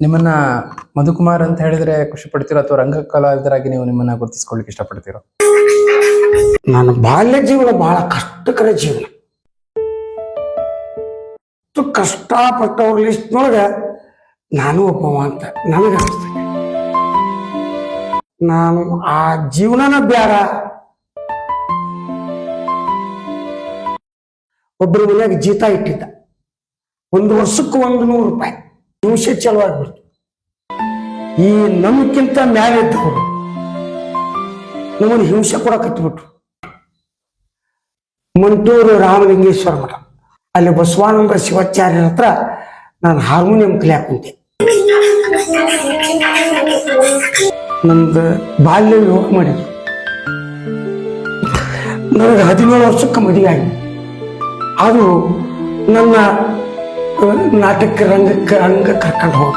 ನಿಮ್ಮನ್ನ ಮಧುಕುಮಾರ್ ಅಂತ ಹೇಳಿದ್ರೆ ಖುಷಿ ಪಡ್ತೀರೋ ಅಥವಾ ರಂಗ ಕಲಾವಿದರಾಗಿ ನೀವು ನಿಮ್ಮನ್ನ ಗುರುತಿಸ್ಕೊಳ್ಳಿಕ್ಕೆ ಇಷ್ಟಪಡ್ತೀರೋ? ನನ್ನ ಬಾಲ್ಯ ಜೀವನ ಬಹಳ ಕಷ್ಟಕರ ಜೀವನ. ಕಷ್ಟಪಟ್ಟವ್ರ ಲಿಸ್ಟ್ನೊಳಗ ನಾನು ಒಬ್ಬವ ಅಂತ ನನಗೆ ನಾನು ಆ ಜೀವನನ ಬ್ಯಾಡ ಒಬ್ಬರ ಮನ್ಯಾಗ ಜೀತ ಇಟ್ಟಿದ್ದ. ಒಂದು ವರ್ಷಕ್ಕೆ ಒಂದು ನೂರು ರೂಪಾಯಿ. ನಿಮಿಷ ಚಲವಾಗ್ಬಿಡ್ತು ಈ ನಮಗಿಂತ ಮ್ಯಾಲೆ ಇದ್ದವರು ನಮ್ಮನ್ನು ಹಿಂಸೆ ಕೊಡಕತ್ಬಿಟ್ರು ಮಂಟೂರು ರಾಮಲಿಂಗೇಶ್ವರ ಮಠ. ಅಲ್ಲಿ ಬಸವಾನಂದ ಶಿವಾಚಾರ್ಯರ ಹತ್ರ ನಾನು ಹಾರ್ಮೋನಿಯಂ ಕಲಿಯಾಕ ಕುಂತೆ ನಂದು ಬಾಲ್ಯ ವಿವಾಹ ಮಾಡಿದ್ರು ನನಗೆ ಹದಿನೇಳು ವರ್ಷಕ್ಕೆ ಮದುವೆ ಆಗಿ ಅದು ನನ್ನ ಆ, ನಾಟಕ ರಂಗಕ್ಕೆ ರಂಗ ಕರ್ಕೊಂಡು ಹೋದ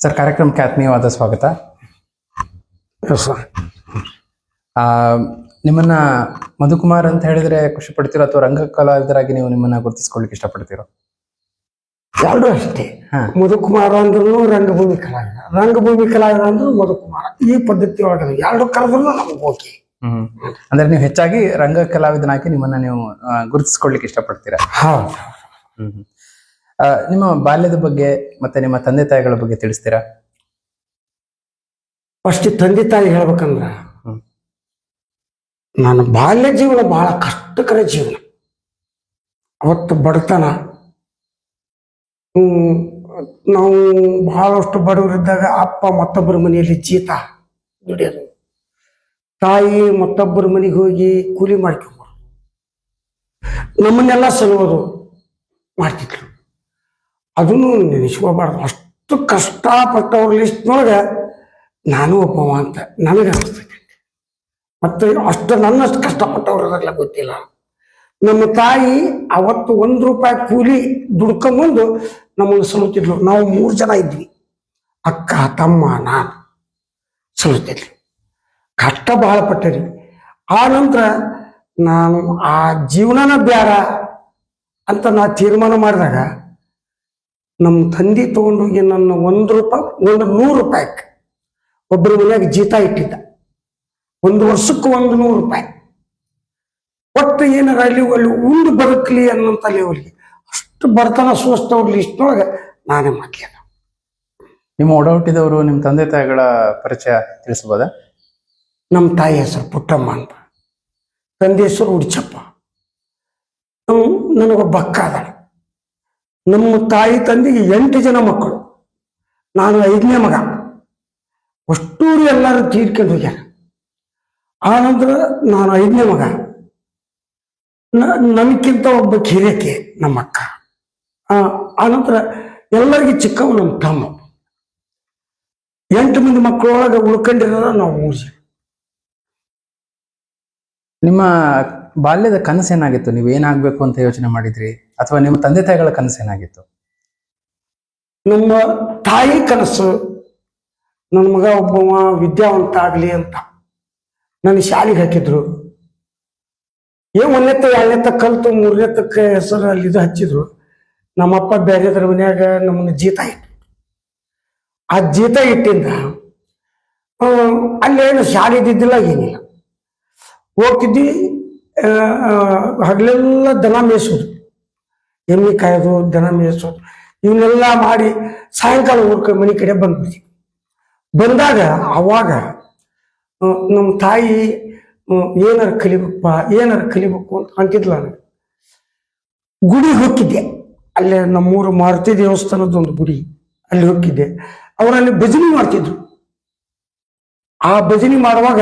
ಸರ್ ಕಾರ್ಯಕ್ರಮಕ್ಕೆ ಆತ್ಮೀಯವಾದ ಸ್ವಾಗತ. ಸರ್ ಆ, ನಿಮ್ಮನ್ನ ಮಧುಕುಮಾರ್ ಅಂತ ಹೇಳಿದ್ರೆ ಖುಷಿ ಪಡ್ತೀರೋ ಅಥವಾ ರಂಗ ಕಲಾವಿದರಾಗಿ ನೀವು ನಿಮ್ಮನ್ನ ಗುರುತಿಸ್ಕೊಳ್ಳಿಕ್ಕೆ ಇಷ್ಟಪಡ್ತೀರೋ? ಎರಡು ಅಷ್ಟೇ. ಮಧುಕುಮಾರ ಅಂದ್ರೂ ರಂಗಭೂಮಿ ಕಲಾವಿದ. ರಂಗಭೂಮಿ ಕಲಾವಿದ ಅಂದ್ರೂ ಮಧುಕುಮಾರ. ಈ ಪದ್ಧತಿ ಒಳಗಡೆ ಎರಡು ಕರೆದ್ರೂ ನಮ್ಗೆ ಓಕೆ. ಹ್ಮ್. ಅಂದ್ರೆ ನೀವು ಹೆಚ್ಚಾಗಿ ರಂಗ ಕಲಾವಿದನಾಗಿ ನಿಮ್ಮನ್ನ ನೀವು ಗುರುತಿಸ್ಕೊಳ್ಳಿಕ್ಕೆ ಇಷ್ಟಪಡ್ತೀರಾ? ಹ್ಮ್. ನಿಮ್ಮ ಬಾಲ್ಯದ ಬಗ್ಗೆ ಮತ್ತೆ ನಿಮ್ಮ ತಂದೆ ತಾಯಿಗಳ ಬಗ್ಗೆ ತಿಳಿಸ್ತೀರಾ? ಫಸ್ಟ್ ತಂದೆ ತಾಯಿ ಹೇಳ್ಬೇಕಂದ್ರ. ನನ್ನ ಬಾಲ್ಯ ಜೀವನ ಬಹಳ ಕಷ್ಟಕರ ಜೀವನ. ಅವತ್ತು ಬಡತನ. ನಾವು ಬಹಳಷ್ಟು ಬಡವರಿದ್ದಾಗ ಅಪ್ಪ ಮತ್ತೊಬ್ಬರ ಮನೆಯಲ್ಲಿ ಜೀತ ದುಡಿಯೋದು. ತಾಯಿ ಮತ್ತೊಬ್ಬರ ಮನೆಗೆ ಹೋಗಿ ಕೂಲಿ ಮಾಡ್ಕೊಂಬರು ನಮ್ಮನ್ನೆಲ್ಲ ಸಲುವುದು ಮಾಡ್ತಿದ್ರು. ಅದನ್ನು ನೆನೆಸ್ಕೋಬಾರ್ದು ಅಷ್ಟು ಕಷ್ಟಪಟ್ಟವ್ರ ಲಿಸ್ಟ್ನೊಳಗೆ ನಾನು ಒಬ್ಬವ ಅಂತ ನನಗೆ ಅನಿಸ್ತೈತೆ. ಮತ್ತೆ ಅಷ್ಟು ನನ್ನಷ್ಟು ಕಷ್ಟಪಟ್ಟವ್ರಲ್ಲ ಗೊತ್ತಿಲ್ಲ. ನಮ್ಮ ತಾಯಿ ಅವತ್ತು ಒಂದು ರೂಪಾಯಿ ಕೂಲಿ ದುಡ್ಕೊಂಬಂದು ನಮ್ಮನ್ನು ಸಲುತ್ತಿದ್ಲು. ನಾವು ಮೂರು ಜನ ಇದ್ವಿ. ಅಕ್ಕ, ತಮ್ಮ, ನಾನು ಸಲುತ್ತಿದ್ಲು. ಕಷ್ಟ ಬಹಳ ಪಟ್ಟರಿ. ಆ ನಂತರ ನಾನು ಆ ಜೀವನನ ಬೇಡ ಅಂತ ನಾ ತೀರ್ಮಾನ ಮಾಡಿದಾಗ ನಮ್ಮ ತಂದೆ ತಗೊಂಡೋಗಿ ನನ್ನ ಒಂದು ರೂಪಾಯಿ, ಒಂದು ನೂರು ರೂಪಾಯಿ ಒಬ್ಬರ ಮನೆಯಾಗ ಜೀತ ಇಟ್ಟಿದ್ದ. ಒಂದು ವರ್ಷಕ್ಕೆ ಒಂದು ನೂರು ರೂಪಾಯಿ. ಒಟ್ಟು ಏನಾರ ಅಲ್ಲಿ ಅಲ್ಲಿ ಉಂಡು ಬದುಕಲಿ ಅನ್ನೋಂಥ ಲೆವೆಲ್ಗೆ ಅಷ್ಟು ಬರ್ತನ ಸೋಸ್ತವ್ರ ಇಷ್ಟೊಳಗೆ ನಾನೇ ಮಾಡ್ಲಿಲ್ಲ ನಿಮ್ಮ ಒಡಹುಟ್ಟಿದವರು ನಿಮ್ಮ ತಂದೆ ತಾಯಿಗಳ ಪರಿಚಯ ತಿಳಿಸ್ಬೋದ ನಮ್ಮ ತಾಯಿ ಹೆಸರು ಪುಟ್ಟಮ್ಮ ಅಂತ. ತಂದೆ ಹೆಸರು ಉಡ್ಚಪ್ಪ. ನನಗೊಬ್ಬ ಅಕ್ಕ ಅದಾಳೆ. ನಮ್ಮ ತಾಯಿ ತಂದೆಗೆ ಎಂಟು ಜನ ಮಕ್ಕಳು. ನಾನು ಐದನೇ ಮಗ. ಅಷ್ಟೂರು ಎಲ್ಲರೂ ತೀರ್ಕೊಂಡು ಹೋಗ್ಯಾರ. ಆನಂತರ ನಾನು ಐದನೇ ಮಗ. ನ- ನಮಗಿಂತ ಒಬ್ಬ ಕಿರಿಯಕ್ಕೆ ನಮ್ಮ ಅಕ್ಕ. ಆ, ಆನಂತರ ಎಲ್ಲರಿಗೂ ಚಿಕ್ಕವ ನಮ್ಮ ತಮ್ಮ. ಎಂಟು ಮಂದಿ ಮಕ್ಕಳೊಳಗೆ ಉಳ್ಕೊಂಡಿರೋದ ನಾವು ಮೂರು ಜನ. ನಿಮ್ಮ ಬಾಲ್ಯದ ಕನಸು ಏನಾಗಿತ್ತು ನೀವು ಏನಾಗಬೇಕು ಅಂತ ಯೋಚನೆ ಮಾಡಿದ್ರಿ? ಅಥವಾ ನಿಮ್ಮ ತಂದೆ ತಾಯಿಗಳ ಕನಸು ಏನಾಗಿತ್ತು ನಮ್ಮ ತಾಯಿ ಕನಸು ನನ್ನ ಮಗ ಒಬ್ಬವ ವಿದ್ಯಾವಂತ ಆಗಲಿ ಅಂತ. ನನ್ನ ಶಾಲೆಗೆ ಹಾಕಿದ್ರು. ಏ ಒಂದೆತ್ತ ಎರಡನೇತ್ತ ಕಲ್ತು, ಮೂರನೇತ್ತಕ್ಕೆ ಹೆಸರು ಅಲ್ಲಿ ಇದು ಹಚ್ಚಿದ್ರು. ನಮ್ಮಪ್ಪ ಬೇರೆದ್ರ ಮನ್ಯಾಗ ನಮ್ಮನ್ನ ಜೀತ ಇಟ್ಟು ಆ ಜೀತ ಇಟ್ಟಿಂದ ಅಲ್ಲೇನು ಶಾಲೆ ಇದ್ದಿದ್ದಿಲ್ಲ ಏನಿಲ್ಲ. ಹೋಗ್ತಿದ್ವಿ ಹಗಲೆಲ್ಲ ದನ ಮೇಯಿಸೋದು. ಎಮ್ಮೆ ಕಾಯೋದು, ದನ ಮೇಯಿಸೋದು. ಇವನ್ನೆಲ್ಲ ಮಾಡಿ ಸಾಯಂಕಾಲ ಊರ್ಕ ಮನೆ ಕಡೆ ಬಂದ್ಬಿಡ್ತೀವಿ ಬಂದಾಗ ಅವಾಗ ನಮ್ಮ ತಾಯಿ ಏನಾರ ಕಲಿಬೇಕಪ್ಪ, ಏನಾರ ಕಲಿಬೇಕು ಅಂತ ಅಂತಿದ್ಲ ನನಗೆ ಗುಡಿಗೆ ಹೋಗಿದ್ದೆ ಅಲ್ಲೇ ನಮ್ಮೂರು ಮಾರುತಿ ದೇವಸ್ಥಾನದ ಒಂದು ಗುಡಿ ಅಲ್ಲಿ ಹೋಗಿದ್ದೆ ಅವರಲ್ಲಿ ಭಜನೆ ಮಾಡ್ತಿದ್ರು. ಆ ಭಜನೆ ಮಾಡುವಾಗ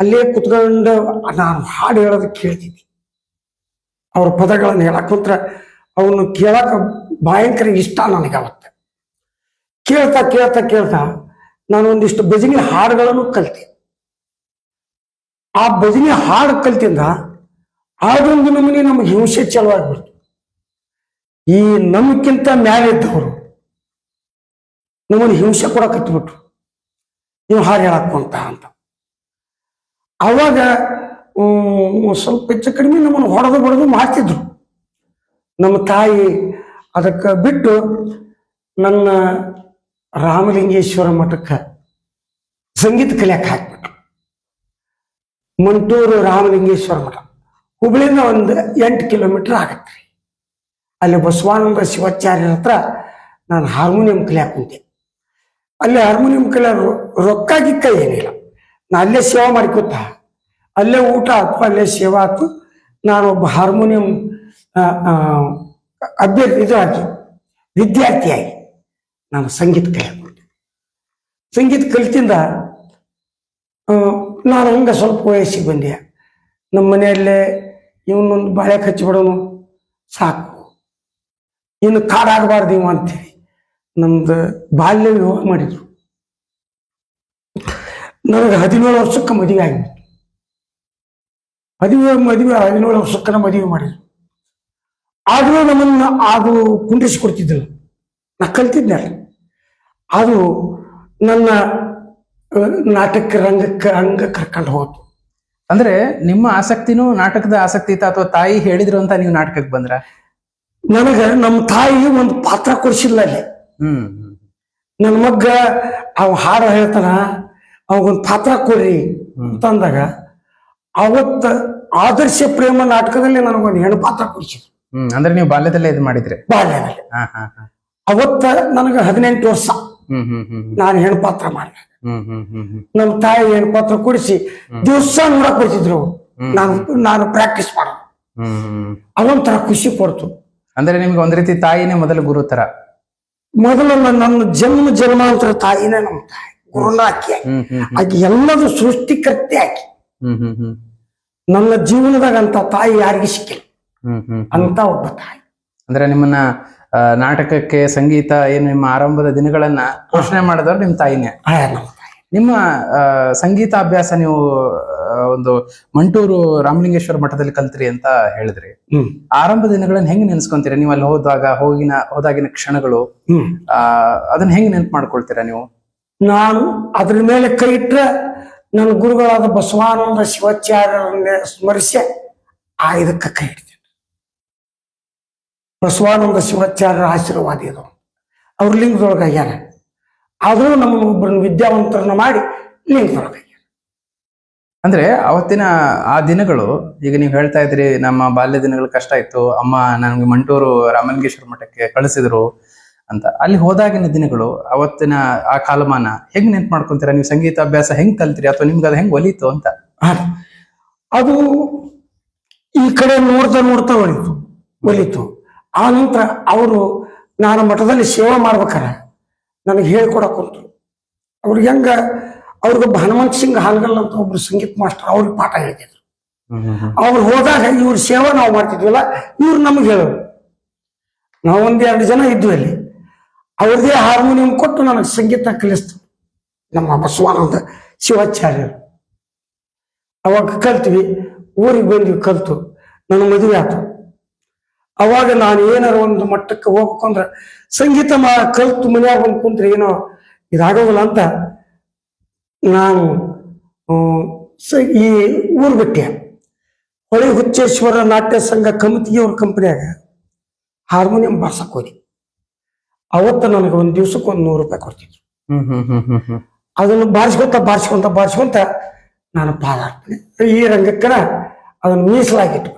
ಅಲ್ಲೇ ಕುತ್ಕೊಂಡು ನಾನು ಹಾಡು ಹೇಳೋದು ಕೇಳ್ತಿದ್ದೆ. ಅವ್ರ ಪದಗಳನ್ನು ಹೇಳಕ್ ಕೂತ್ರ ಅವನು ಕೇಳಕ್ಕೆ ಭಯಂಕರ ಇಷ್ಟ ನನಗೆ ಅವತ್ತು. ಕೇಳ್ತಾ ಕೇಳ್ತಾ ಕೇಳ್ತಾ ನಾನು ಒಂದಿಷ್ಟು ಭಜನೆ ಹಾಡುಗಳನ್ನು ಕಲ್ತೆ. ಆ ಭಜನೆ ಹಾಡು ಕಲ್ತಿಂದ ಆದೊಂದು ನಮೂನೆ ನಮಗೆ ಹಿಂಸೆ ಚಲವಾಗ್ಬಿಡ್ತು ಈ ನಮಕ್ಕಿಂತ ಮ್ಯಾಲೆ ಇದ್ದವರು ನಮ್ಮನ್ನು ಹಿಂಸೆ ಕೊಡಕತ್ಬಿಟ್ರು ನೀವು ಹಾಡು ಹೇಳಕ್ಕಂತ ಅಂತ. ಅವಾಗ ಸ್ವಲ್ಪ ಹೆಚ್ಚು ಕಡಿಮೆ ನಮ್ಮನ್ನು ಹೊಡೆದು ಬಡದು ಮಾಡ್ತಿದ್ರು. ನಮ್ಮ ತಾಯಿ ಅದಕ್ಕೆ ಬಿಟ್ಟು ನನ್ನ ರಾಮಲಿಂಗೇಶ್ವರ ಮಠಕ್ಕೆ ಸಂಗೀತ ಕಲಿಯಕ್ಕೆ ಹಾಕ್ಬಿಟ್ರು. ಮಂಟೂರು ರಾಮಲಿಂಗೇಶ್ವರ ಮಠ. ಹುಬ್ಳಿಂದ ಒಂದು ಎಂಟು ಕಿಲೋಮೀಟರ್ ಆಗತ್ತೆ ರೀ. ಅಲ್ಲಿ ಬಸವಾನಂದ ಶಿವಾಚಾರ್ಯರ ಹತ್ರ ನಾನು ಹಾರ್ಮೋನಿಯಂ ಕಲಿಯಾಕ ಕುಂತೆ ಅಲ್ಲಿ ಹಾರ್ಮೋನಿಯಂ ಕಲಿಯ ರೊಕ್ಕ ಗಿಕ್ಕ ಏನಿಲ್ಲ. ನಾ ಅಲ್ಲೇ ಸೇವಾ ಮಾಡ್ಕೊತ, ಅಲ್ಲೇ ಊಟ ಆಯ್ತು ಅಲ್ಲೇ ಸೇವಾ ನಾನು ಒಬ್ಬ ಹಾರ್ಮೋನಿಯಂ ಅಭ್ಯರ್ಥಿ, ಇದು ಆಗಿ ವಿದ್ಯಾರ್ಥಿಯಾಗಿ ನಾನು ಸಂಗೀತ ಕಲಿಯಾಕೊಂಡೆ ಸಂಗೀತ ಕಲಿತಿಂದ ನಾನು ಹಂಗೆ ಸ್ವಲ್ಪ ವಯಸ್ಸಿಗೆ ಬಂದೆ. ನಮ್ಮ ಮನೆಯಲ್ಲೇ ಇವನೊಂದು ಬಾಳೆ ಹಚ್ಚಿಬಿಡೋನು ಸಾಕು. ಇನ್ನು ಕಾಡಾಗಬಾರ್ದು ಇವ ಅಂತೇಳಿ ನಮ್ದು ಬಾಲ್ಯ ವಿವಾಹ ಮಾಡಿದ್ರು. ನನಗೆ ಹದಿನೇಳು ವರ್ಷಕ್ಕೆ ಮದುವೆ ಆಗಿಬಿಟ್ಟು ಮದುವೆ ಮದುವೆ, ಹದಿನೇಳು ವರ್ಷಕ್ಕನ ಮದುವೆ ಮಾಡಿದ್ರು. ಆದರೂ ನಮ್ಮನ್ನ ಅದು ಕುಂಡಿಸಿ ಕೊಡ್ತಿದ್ದಿಲ್ಲ ನಾ ಕಲ್ತಿದ್ದೆ ಅದು ನನ್ನ ನಾಟಕ ರಂಗಕ್ಕೆ ಹಂಗ ಕರ್ಕೊಂಡು ಹೋಗ್ತು ಅಂದ್ರೆ ನಿಮ್ಮ ಆಸಕ್ತಿನೂ ನಾಟಕದ ಆಸಕ್ತಿ ಇತ್ತ ಅಥವಾ ತಾಯಿ ಹೇಳಿದ್ರು ಅಂತ ನೀವು ನಾಟಕಕ್ಕೆ ಬಂದ್ರ? ನನಗೆ ನಮ್ಮ ತಾಯಿ ಒಂದು ಪಾತ್ರ ಕೊಡಿಸಿಲ್ಲ ಅಲ್ಲಿ. ಹ್ಮ್. ನನ್ನ ಮಗ್ಗ ಅವ ಹಾಡು ಹೇಳ್ತಾನ ಅವಗೊಂದು ಪಾತ್ರ ಕೊಡ್ರಿ ಅಂತಂದಾಗ ಅವತ್ತ ಆದರ್ಶ ಪ್ರೇಮ ನಾಟಕದಲ್ಲಿ ನನಗೊಂದು ಹೆಣ್ಣು ಪಾತ್ರ ಕೊಡಿಸಿದ್ರು. ಹ್ಮ್. ಅಂದ್ರೆ ನೀವು ಬಾಲ್ಯದಲ್ಲೇ ಇದು ಮಾಡಿದ್ರಿ? ಬಾಲ್ಯದಲ್ಲಿ. ಅವತ್ತ ನನಗೆ ಹದಿನೆಂಟು ವರ್ಷ. ನಾನು ಹೆಣ್ಣು ಪಾತ್ರ ಮಾಡಿದೆ. ಹ್ಮ್ ಹ್ಮ್ ಹ್ಮ್ ಹ್ಮ್. ನಮ್ಮ ತಾಯಿ ಹೆಣ್ಪಾತ್ರ ಕೊಡಿಸಿ ದಿವಸ ನೋಡಕ್ ಬರ್ತಿದ್ರು. ನಾನು ನಾನು ಪ್ರಾಕ್ಟೀಸ್ ಮಾಡೋದು ಹ್ಮ್ ಹ್ಮ್ ಖುಷಿ ಕೊಡ್ತು. ಅಂದ್ರೆ ನಿಮ್ಗೆ ಒಂದ್ ರೀತಿ ತಾಯಿನೇ ಮೊದಲ ಗುರು ತರ? ಮೊದಲು ನನ್ನ ಜನ್ಮ ಜನ್ಮಾಂತರ ತಾಯಿನೇ ನಮ್ಮ ತಾಯಿ. ಗುರುನ ಆಕಿ ಎಲ್ಲದು ಸೃಷ್ಟಿಕರ್ತೆ ಆಕಿ. ನನ್ನ ಜೀವನದಾಗ ಅಂತ ತಾಯಿ ಯಾರಿಗೂ ಸಿಕ್ಕಿಲ್ಲ. ಅಂತ ಒಬ್ಬ ತಾಯಿ. ಅಂದ್ರೆ ನಿಮ್ಮನ್ನ ನಾಟಕಕ್ಕೆ ಸಂಗೀತ ಏನು ನಿಮ್ಮ ಆರಂಭದ ದಿನಗಳನ್ನ ಪೋಷಣೆ ಮಾಡಿದವ್ರು ನಿಮ್ ತಾಯಿನೇ. ನಮ್ಮ ನಿಮ್ಮ ಸಂಗೀತ ಅಭ್ಯಾಸ ನೀವು ಒಂದು ಮಂಟೂರು ರಾಮಲಿಂಗೇಶ್ವರ ಮಠದಲ್ಲಿ ಕಲ್ತ್ರಿ ಅಂತ ಹೇಳಿದ್ರಿ. ಆರಂಭ ದಿನಗಳನ್ನ ಹೆಂಗ್ ನೆನ್ಸ್ಕೊಂತೀರಾ? ನೀವು ಅಲ್ಲಿ ಹೋದಾಗ ಹೋಗಿನ ಹೋದಾಗಿನ ಕ್ಷಣಗಳು ಆ ಅದನ್ನ ಹೆಂಗ್ ನೆನ್ಪು ಮಾಡ್ಕೊಳ್ತೀರಾ ನೀವು? ನಾನು ಅದ್ರ ಮೇಲೆ ಕೈ ಇಟ್ರೆ ನನ್ನ ಗುರುಗಳಾದ ಬಸವಾನಂದ ಶಿವಾಚಾರ್ಯರನ್ನೇ ಸ್ಮರಿಸಿ ಆ ಇದಕ್ಕೆ ಕೈ ಇಡ್ತೀನಿ. ಬಸವಾನಂದ ಶಿವಾಚಾರ್ಯರ ಆಶೀರ್ವಾದ ಇದು. ಅವ್ರ ಲಿಂಗದೊಳಗಾಗ್ಯಾರ ಆದರೂ ನಮ್ಮನ್ನು ಒಬ್ಬರನ್ನ ವಿದ್ಯಾವಂತರನ್ನ ಮಾಡಿ ಲಿಂಗದೊಳಗಾಗ್ಯಾರ ಅಂದ್ರೆ ಅವತ್ತಿನ ಆ ದಿನಗಳು ಈಗ ನೀವು ಹೇಳ್ತಾ ಇದ್ರಿ ನಮ್ಮ ಬಾಲ್ಯ ದಿನಗಳು ಕಷ್ಟ ಇತ್ತು ಅಮ್ಮ ನನಗೆ ಮಂಟೂರು ರಾಮಲಿಂಗೇಶ್ವರ ಮಠಕ್ಕೆ ಕಳಿಸಿದ್ರು ಅಂತ. ಅಲ್ಲಿ ಹೋದಾಗಿನ ದಿನಗಳು ಅವತ್ತಿನ ಆ ಕಾಲಮಾನ ಹೆಂಗ್ ನೆನ್ಪು ಮಾಡ್ಕೊಂತೀರಾ? ನೀವು ಸಂಗೀತ ಅಭ್ಯಾಸ ಹೆಂಗ್ ಕಲ್ತಿರಿ? ಅಥವಾ ನಿಮ್ಗೆ ಅದು ಹೆಂಗ್ ಒಲಿತು ಅಂತ? ಅದು ಈ ಕಡೆ ನೋಡ್ತಾ ನೋಡ್ತಾ ಒಲಿತು. ಒಲಿತು. ಆ ನಂತರ ಅವರು ನಾನು ಮಠದಲ್ಲಿ ಸೇವೆ ಮಾಡ್ಬೇಕಾರೆ. ನನಗೆ ಹೇಳ್ಕೊಡಕ್ ಕುಂತು ಅವ್ರಿಗೆ ಹೆಂಗ, ಅವ್ರಿಗೊಬ್ಬ ಹನುಮಂತ್ ಸಿಂಗ್ ಹಾಲ್ಗಲ್ ಅಂತ ಒಬ್ರು ಸಂಗೀತ ಮಾಸ್ಟರ್ ಅವ್ರಿಗೆ ಪಾಠ ಹೇಳ್ತಿದ್ರು. ಅವ್ರು ಹೋದಾಗ ಇವ್ರ ಸೇವೆ ನಾವು ಮಾಡ್ತಿದ್ವಲ್ಲ, ಇವ್ರು ನಮ್ಗೆ ಹೇಳೋರು. ನಾವು ಒಂದೆರಡು ಜನ ಇದ್ವಿ ಅಲ್ಲಿ. ಅವ್ರದೇ ಹಾರ್ಮೋನಿಯಂ ಕೊಟ್ಟು ನನಗೆ ಸಂಗೀತ ಕಲಿಸ್ತು. ನಮ್ಮ ಬಸವಾನಂದ ಶಿವಾಚಾರ್ಯರು. ಅವಾಗ ಕಲ್ತ್ವಿ, ಊರಿಗೆ ಬಂದ್ವಿ, ಕಲಿತು. ನನ್ನ ಮದುವೆ ಆಯ್ತು ಅವಾಗ ನಾನು ಏನಾರ ಒಂದು ಮಟ್ಟಕ್ಕೆ ಹೋಗ್ಬೇಕು ಅಂದ್ರೆ ಸಂಗೀತ ಮಾ ಕಲ್ತು ಮನ್ಯಾಗ ಬಂದು ಕುಂತ್ರೆ ಏನೋ ಇದಾಗೋಲ್ಲ ಅಂತ ನಾನು ಈ ಊರು ಬಿಟ್ಟೆ ಹೊಳೆ ಹುಚ್ಚೇಶ್ವರ ನಾಟ್ಯ ಸಂಘ ಕಮಿತಿಯವ್ರ ಕಂಪನಿಯಾಗ ಹಾರ್ಮೋನಿಯಂ ಬಾರ್ಸಕ್ ಹೋದೆ. ಅವತ್ತು ನನಗೆ ಒಂದು ದಿವ್ಸಕ್ಕೆ ಒಂದು ನೂರು ರೂಪಾಯಿ ಕೊಡ್ತಿದ್ರು. ಹ್ಮ್ ಹ್ಮ್ ಹ್ಮ್ ಹ್ಮ್ ಹ್ಮ್. ಅದನ್ನು ಬಾರಿಸ್ಕೊಂತ ಬಾರಿಸ್ಕೊಂತ ಬಾರಿಸ್ಕೊಂತ ನಾನು ಪಾದಾಡ್ತೀನಿ. ಈ ರಂಗಕ್ಕನ ಅದನ್ನು ಮೀಸಲಾಗಿಟ್ಬಿಟ್ಟು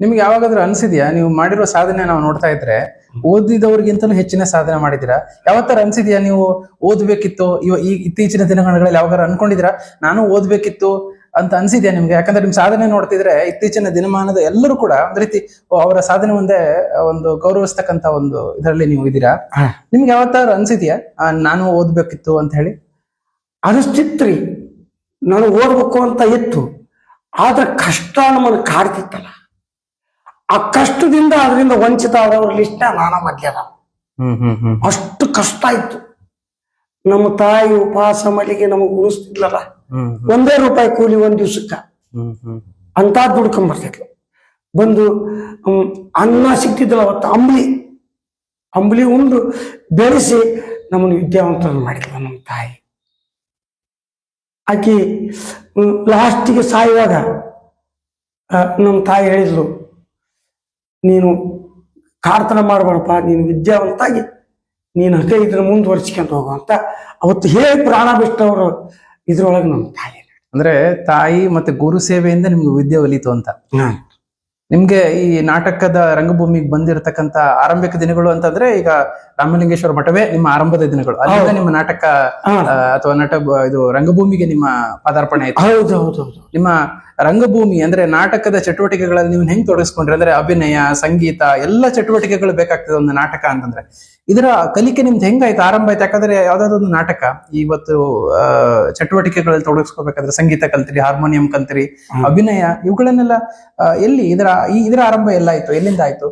ನಿಮ್ಗೆ ಯಾವಾಗಾದ್ರೂ ಅನ್ಸಿದ್ಯಾ? ನೀವು ಮಾಡಿರೋ ಸಾಧನೆ ನಾವು ನೋಡ್ತಾ ಇದ್ರೆ ಓದಿದವ್ರಿಗಿಂತಲೂ ಹೆಚ್ಚಿನ ಸಾಧನೆ ಮಾಡಿದಿರಾ ಯಾವತ್ತರ ಅನ್ಸಿದ್ಯಾ ನೀವು ಓದ್ಬೇಕಿತ್ತು? ಇವ ಈ ಇತ್ತೀಚಿನ ದಿನಗಳಲ್ಲಿ ಯಾವಾಗಾರ ಅನ್ಕೊಂಡಿದ್ದೀರಾ? ನಾನು ಓದ್ಬೇಕಿತ್ತು ಅಂತ ಅನ್ಸಿದ್ಯಾ ನಿಮ್ಗೆ? ಯಾಕಂದ್ರೆ ನಿಮ್ ಸಾಧನೆ ನೋಡ್ತಿದ್ರೆ ಇತ್ತೀಚಿನ ದಿನಮಾನದ ಎಲ್ಲರೂ ಕೂಡ ಒಂದ್ ರೀತಿ ಅವರ ಸಾಧನೆ ಒಂದೇ ಒಂದು ಗೌರವಿಸ್ತಕ್ಕಂತ ಒಂದು ಇದರಲ್ಲಿ ನೀವು ಇದ್ದೀರಾ. ನಿಮ್ಗೆ ಯಾವತ್ತಾರು ಅನ್ಸಿದ್ಯಾ? ನಾನು ಓದ್ಬೇಕಿತ್ತು ಅಂತ ಹೇಳಿ? ಅನಿಸ್ತಿತ್ರಿ ನಾನು ಓದ್ಬೇಕು ಅಂತ ಇತ್ತು. ಆದ್ರೆ ಕಷ್ಟ ನಮ್ಮನ್ನು ಕಾಡ್ತಿತ್ತಲ್ಲ. ಆ ಕಷ್ಟದಿಂದ ಅದರಿಂದ ವಂಚಿತ ಆದವ್ರ ಲಿಸ್ಟ್ ನಾನ ಮಧ್ಯದ ಅಷ್ಟು ಕಷ್ಟ ಇತ್ತು ನಮ್ಮ ತಾಯಿ ಉಪವಾಸ ಮಳಿಗೆ ನಮಗೆ ಉಳಿಸ್ತಿದ್ಲಲ್ಲ ಒಂದೇ ರೂಪಾಯಿ ಕೂಲಿ ಒಂದ್ ದಿವ್ಸಕ್ಕ. ಅಂತ ದುಡ್ಕೊಂಡ್ ಬರ್ತಿದ್ಲು. ಬಂದು ಅನ್ನ ಸಿಕ್ತಿದ್ಲ ಅವತ್ತು ಅಂಬ್ಲಿ. ಅಂಬ್ಲಿ ಉಂಡು ಬೆಳೆಸಿ ನಮ್ಮನ್ನು ವಿದ್ಯಾವಂತರನ್ನು ಮಾಡಿದ್ಲು ನಮ್ಮ ತಾಯಿ. ಆಕಿ ಲಾಸ್ಟಿಗೆ ಸಾಯುವಾಗ ನಮ್ಮ ತಾಯಿ ಹೇಳಿದ್ಲು ನೀನು ಕಾರ್ತನ ಮಾಡಬಾರಪ್ಪ ನೀನು ವಿದ್ಯಾವಂತಾಗಿ ನೀನು ಹಂಗೆ ಇದ್ರ ಮುಂದುವರ್ಸ್ಕೊಂಡು ಹೋಗು ಅಂತ ಅವತ್ತು ಹೇಳಿ ಪ್ರಾಣ ಬಿಟ್ಟವರು ಇದ್ರೊಳಗೆ ನಮ್ಮ ತಾಯಿ ಅಂದ್ರೆ ತಾಯಿ ಮತ್ತೆ ಗುರು ಸೇವೆಯಿಂದ ನಿಮ್ಗೆ ವಿದ್ಯೆ ಒಲಿತು ಅಂತ. ನಿಮ್ಗೆ ಈ ನಾಟಕದ ರಂಗಭೂಮಿಗೆ ಬಂದಿರತಕ್ಕಂತ ಆರಂಭಿಕ ದಿನಗಳು ಅಂತಂದ್ರೆ ಈಗ ರಾಮಲಿಂಗೇಶ್ವರ ಮಠವೇ ನಿಮ್ಮ ಆರಂಭದ ದಿನಗಳು. ಅಲ್ಲಿಂದ ನಿಮ್ಮ ನಾಟಕ ಅಥವಾ ನಟ ಇದು ರಂಗಭೂಮಿಗೆ ನಿಮ್ಮ ಪದಾರ್ಪಣೆ ಆಯ್ತು. ಹೌದು ಹೌದು ಹೌದು. ನಿಮ್ಮ ರಂಗಭೂಮಿ ಅಂದ್ರೆ ನಾಟಕದ ಚಟುವಟಿಕೆಗಳಲ್ಲಿ ನೀವು ಹೆಂಗ್ ತೊಡಗಿಸ್ಕೊಂಡ್ರಿ ಅಂದ್ರೆ ಅಭಿನಯ ಸಂಗೀತ ಎಲ್ಲ ಚಟುವಟಿಕೆಗಳು ಬೇಕಾಗ್ತದೆ ಒಂದು ನಾಟಕ ಅಂತಂದ್ರೆ. ಇದರ ಕಲಿಕೆ ನಿಮ್ದು ಹೆಂಗಾಯ್ತು ಆರಂಭ ಆಯ್ತು? ಯಾಕಂದ್ರೆ ಯಾವ್ದಾದ್ರು ಒಂದು ನಾಟಕ ಇವತ್ತು ಚಟುವಟಿಕೆಗಳಲ್ಲಿ ತೊಡಗಿಸ್ಕೋಬೇಕಾದ್ರೆ ಸಂಗೀತ ಕಲ್ತಿರಿ ಹಾರ್ಮೋನಿಯಂ ಕಲ್ತಿರಿ ಅಭಿನಯ ಇವುಗಳನ್ನೆಲ್ಲ ಎಲ್ಲಿ ಇದರ ಈ ಇದರ ಆರಂಭ ಎಲ್ಲಾಯ್ತು ಎಲ್ಲಿಂದ ಆಯ್ತು?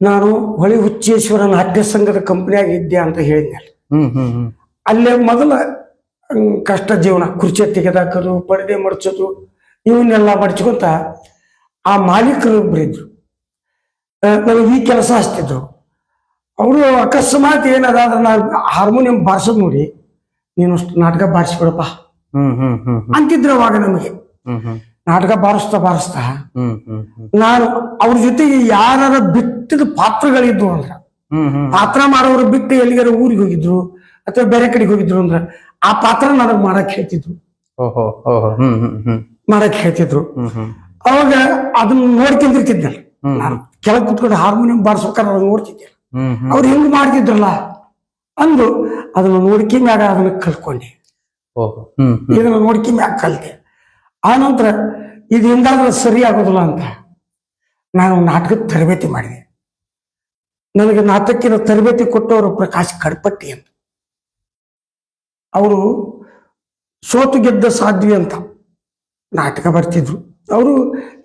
ನಾನು ಹೊಳಿ ಹುಚ್ಚೇಶ್ವರ ನಾಟ್ಯ ಸಂಘದ ಕಂಪನಿಯಾಗ ಇದ್ದೆ ಅಂತ ಹೇಳಿದ್ನಲ್ಲ. ಹ್ಮ್ ಹ್ಮ್ ಹ್ಮ್. ಅಲ್ಲೇ ಮೊದಲ ಕಷ್ಟ ಜೀವನ ಕುರ್ಚಿ ತೆಗೆದಾಕೋದು ಪರದೆ ಮಡಚೋದು ಇವನ್ನೆಲ್ಲ ಮಡಚ್ಕೊಂತ ಆ ಮಾಲೀಕರು ಆ, ನನಗೆ ಈ ಕೆಲಸ ಹಚ್ತಿದ್ರು. ಅವರು ಅಕಸ್ಮಾತ್ ಏನದ ನಾನು ಹಾರ್ಮೋನಿಯಂ ಬಾರಿಸೋದು ನೋಡಿ ನೀನು ನಾಟಕ ಬಾರಿಸ್ಬಿಡಪ್ಪ. ಅಂತಿದ್ರು ಅವಾಗ ನಮಗೆ. ನಾಟಕ ಬಾರಿಸ್ತಾ ಬಾರಿಸ್ತಾ ನಾನು ಅವ್ರ ಜೊತೆಗೆ ಯಾರ ಬಿತ್ತದ ಪಾತ್ರಗಳಿದ್ರು ಅಂದ್ರ ಪಾತ್ರ ಮಾಡೋರು ಬಿಟ್ಟು ಎಲ್ಲಿಗಾರ ಊರಿಗೆ ಹೋಗಿದ್ರು ಅಥವಾ ಬೇರೆ ಕಡೆಗೆ ಹೋಗಿದ್ರು ಅಂದ್ರ ಆ ಪಾತ್ರ ನನಗೆ ಮಾಡಕ್ ಹೇಳ್ತಿದ್ರು. ಮಾಡಕ್ ಹೇಳ್ತಿದ್ರು. ಅವಾಗ ಅದನ್ನ ನೋಡ್ತಿದ್ದಿರ್ತಿದ್ನಲ್ಲ ಹ್ಮ್. ನಾನು ಕೆಳಗ್ ಕುತ್ಕೊಂಡು ಹಾರ್ಮೋನಿಯಂ ಬಾರಿಸ್ಬೇಕಾದ್ರೆ ಅದನ್ನ ನೋಡ್ತಿದ್ದೆ. ಅವ್ರು ಹೆಂಗ್ ಮಾಡ್ತಿದ್ರಲ್ಲ ಅಂದು ಅದನ್ನ ನೋಡ್ಕಿ ಮ್ಯಾಗ ಅದನ್ನ ಕಲ್ತ್ಕೊಂಡೆ ಇದನ್ನ ನೋಡ್ಕಿ ಮ್ಯಾಗ ಕಲ್ತೆ ಆ ನಂತರ ಇದು ಹೆಂಗಾದ್ರೂ ಸರಿ ಆಗೋದಿಲ್ಲ ಅಂತ ನಾನು ನಾಟಕದ ತರಬೇತಿ ಮಾಡಿದೆ. ನನಗೆ ನಾಟಕಿನ ತರಬೇತಿ ಕೊಟ್ಟವರು ಪ್ರಕಾಶ್ ಕಡ್ಪಟ್ಟಿ ಅಂತ. ಅವರು ಸೋತು ಗೆದ್ದ ಸಾಧ್ವಿ ಅಂತ ನಾಟಕ ಬರ್ತಿದ್ರು. ಅವರು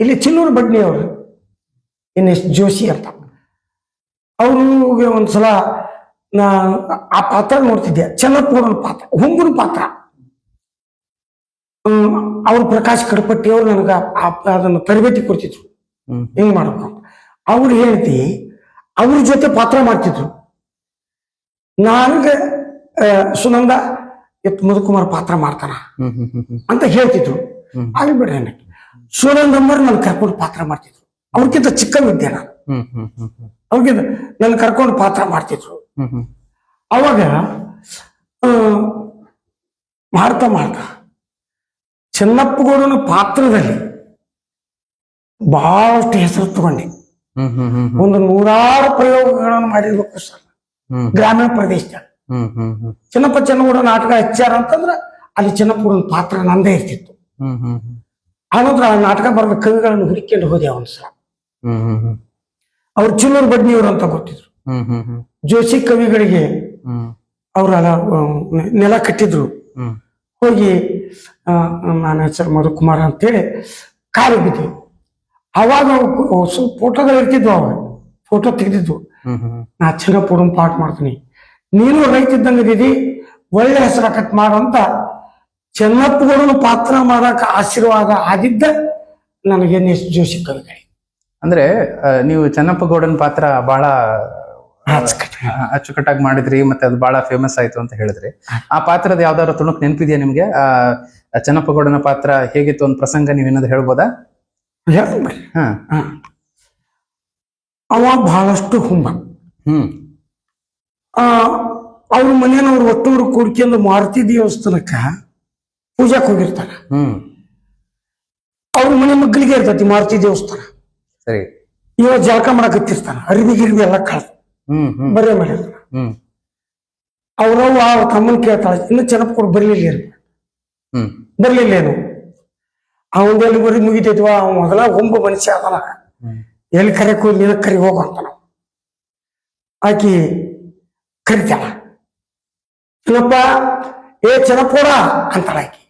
ಇಲ್ಲಿ ಚಿನ್ನೂರು ಬಡ್ನಿ ಅವರು ಎನ್ ಎಸ್ ಜೋಶಿ ಅಂತ. ಅವ್ರಿಗೆ ಒಂದ್ಸಲ ನಾ ಆ ಪಾತ್ರ ನೋಡ್ತಿದ್ದೆ. ಚೆನ್ನಪ್ಪನ ಪಾತ್ರ ಹುಂಗುನ ಪಾತ್ರ. ಹ್ಮ್, ಅವ್ರು ಪ್ರಕಾಶ್ ಕಡಪಟ್ಟಿ ಅವ್ರು ನನಗೆ ಅದನ್ನು ತರಬೇತಿ ಕೊಡ್ತಿದ್ರು. ಹೆಂಗ್ ಮಾಡ್ಬೇಕು ಅಂತ. ಅವ್ರು ಹೇಳ್ತಿ ಅವ್ರ ಜೊತೆ ಪಾತ್ರ ಮಾಡ್ತಿದ್ರು. ನನಗೆ ಸುನಂದ ಎತ್ ಮಧುಕುಮಾರ್ ಪಾತ್ರ ಮಾಡ್ತಾನ ಅಂತ ಹೇಳ್ತಿದ್ರು. ಆಗ್ಬಿಡ್ರಿ ನನಗೆ. ಸುನಂದಮ್ಮರು ನನ್ ಕರ್ಕೊಂಡು ಪಾತ್ರ ಮಾಡ್ತಿದ್ರು. ಅವ್ರಿಗಿಂತ ಚಿಕ್ಕವಿದ್ದೆ ನಾನು. ಹ್ಮ್ ಹ್ಮ್ ಹ್ಮ್ ಹ್ಮ್. ಅವ್ರಿಗಿಂತ ನನ್ ಕರ್ಕೊಂಡು ಪಾತ್ರ ಮಾಡ್ತಿದ್ರು. ಅವಾಗ ಮಾಡ್ತಾ ಮಾಡ್ತಾ ಚೆನ್ನಪ್ಪಗೌಡನ ಪಾತ್ರದಲ್ಲಿ ಬಹಳಷ್ಟು ಹೆಸರು ತಗೊಂಡೆ. ಒಂದು ನೂರಾರು ಪ್ರಯೋಗಗಳನ್ನು ಮಾಡಿರ್ಬೇಕು ಸರ್. ಗ್ರಾಮೀಣ ಪ್ರದೇಶದಾಗ ಚೆನ್ನಪ್ಪ ಚೆನ್ನಗೌಡ ನಾಟಕ ಹೆಚ್ಚಾರ ಅಂತಂದ್ರ ಅಲ್ಲಿ ಚೆನ್ನಪ್ಪಗೌಡನ ಪಾತ್ರ ನಂದೇ ಇರ್ತಿತ್ತು. ಹ್ಮ್ ಹ್ಮ್ ಹ್ಮ್. ಆನಂತರ ಆ ನಾಟಕ ಬರೆದ ಕವಿಗಳನ್ನು ಹುಡುಕೊಂಡು ಹೋದೆ ಅವನು ಸರ್ ಹ್ಮ್ ಹ್ಮ್. ಅವ್ರು ಚಿನ್ನೂರು ಬಡ್ನಿಯವರು ಅಂತ ಗೊತ್ತಿದ್ರು. ಜೋಶಿ ಕವಿಗಳಿಗೆ ಅವ್ರ ನೆಲ ಕಟ್ಟಿದ್ರು. ಹೋಗಿ ನನ್ನ ಹೆಸರು ಮಧುಕುಮಾರ್ ಅಂತೇಳಿ ಕಾಲು ಬಿದ್ದಿವಿ ಅವಾಗ ಫೋಟೋಗಳು ಇರ್ತಿದ್ವು ಅವ ಫೋಟೋ ತೆಗೆದಿದ್ವು ನಾ ಚಿನ್ನಪುರಂ ಪಾಠ ಮಾಡ್ತೀನಿ. ನೀನು ರೈತ ಇದ್ದಂಗೆ ಇದೀರಿ ಒಳ್ಳೆ ಹೆಸರು ಕಟ್ ಮಾಡು ಅಂತ ಚೆನ್ನಪ್ಪಗೌಡನ ಪಾತ್ರ ಮಾಡಕ್ಕೆ ಆಶೀರ್ವಾದ ಆಗಿದ್ದ ನನಗೆ ಜೋಶಿ ಕವಿಗಳಿಗೆ. ಅಂದ್ರೆ ನೀವು ಚೆನ್ನಪ್ಪ ಗೌಡನ್ ಪಾತ್ರ ಬಹಳ ಅಚ್ಚುಕಟ್ಟು. ಅಚ್ಚುಕಟ್ಟಾಗಿ. ಮಾಡಿದ್ರಿ ಮತ್ತೆ ಅದು ಬಹಳ ಫೇಮಸ್ ಆಯ್ತು ಅಂತ ಹೇಳಿದ್ರಿ. ಆ ಪಾತ್ರದ ಯಾವ್ದಾದ್ರು ತುಣುಕ್ ನೆನಪಿದೆಯಾ ನಿಮ್ಗೆ? ಆ ಚೆನ್ನಪ್ಪ ಗೌಡನ ಪಾತ್ರ ಹೇಗಿತ್ತು ಒಂದು ಪ್ರಸಂಗ ನೀವೇನಾದ್ರು ಹೇಳ್ಬೋದಾ? ಅವಾಗ. ಅವ ಬಹಳಷ್ಟು ಹುಂಬ ಹ್ಮ್. ಆ ಅವ್ರ ಮನೆಯವ್ರು ಒಟ್ಟೂರು ಕೂಡ್ಕೊಂಡು ಮಾರುತಿ ದೇವಸ್ಥಾನಕ್ಕ ಪೂಜಾಕ್ ಹೋಗಿರ್ತಾರ. ಹ್ಮ್. ಅವ್ರ ಮನೆ ಮಗ್ಗಲಿಗೆ ಇರ್ತೈತಿ ಮಾರುತಿ ದೇವಸ್ಥಾನ. ಸರಿ. ಇವ ಜಳಕ ಮಾಡಕತ್ತಿರ್ತಾನ ಅರಿವಿ ಗಿರಿವಿ ಎಲ್ಲ ಕಳ್ ಬರೇ ಮಾಡಿರ್ತಾನ ಹ್ಮ್. ಅವ್ರವ್ವ ಅವ್ರ ತಮ್ಮನ್ ಕೇಳ್ತಾಳ ಇನ್ನು ಚೆನ್ನಪ್ಪ ಕೊಡು ಬರ್ಲಿಲ್ಲ ಏನು? ಹ್ಮ್. ಬರ್ಲಿಲ್ಲ ಏನು? ಬರಿ ಬರೀ ಮುಗಿತೈತಿವ ಅವ ಮೊದಲ ಒಂಬ ಮನುಷ್ಯ ಅದಲ್ಲ. ಎಲ್ಲಿ ಕರೆಕ್ ನಿನ ಕರಿ ಹೋಗಂತ ನಾವು ಆಕಿ ಕರಿತಾಳ. ಚೆನ್ನಪ್ಪ ಏ ಚೆನ್ನಪ್ಪೋಡ ಅಂತಾಳ ಆಕಿ.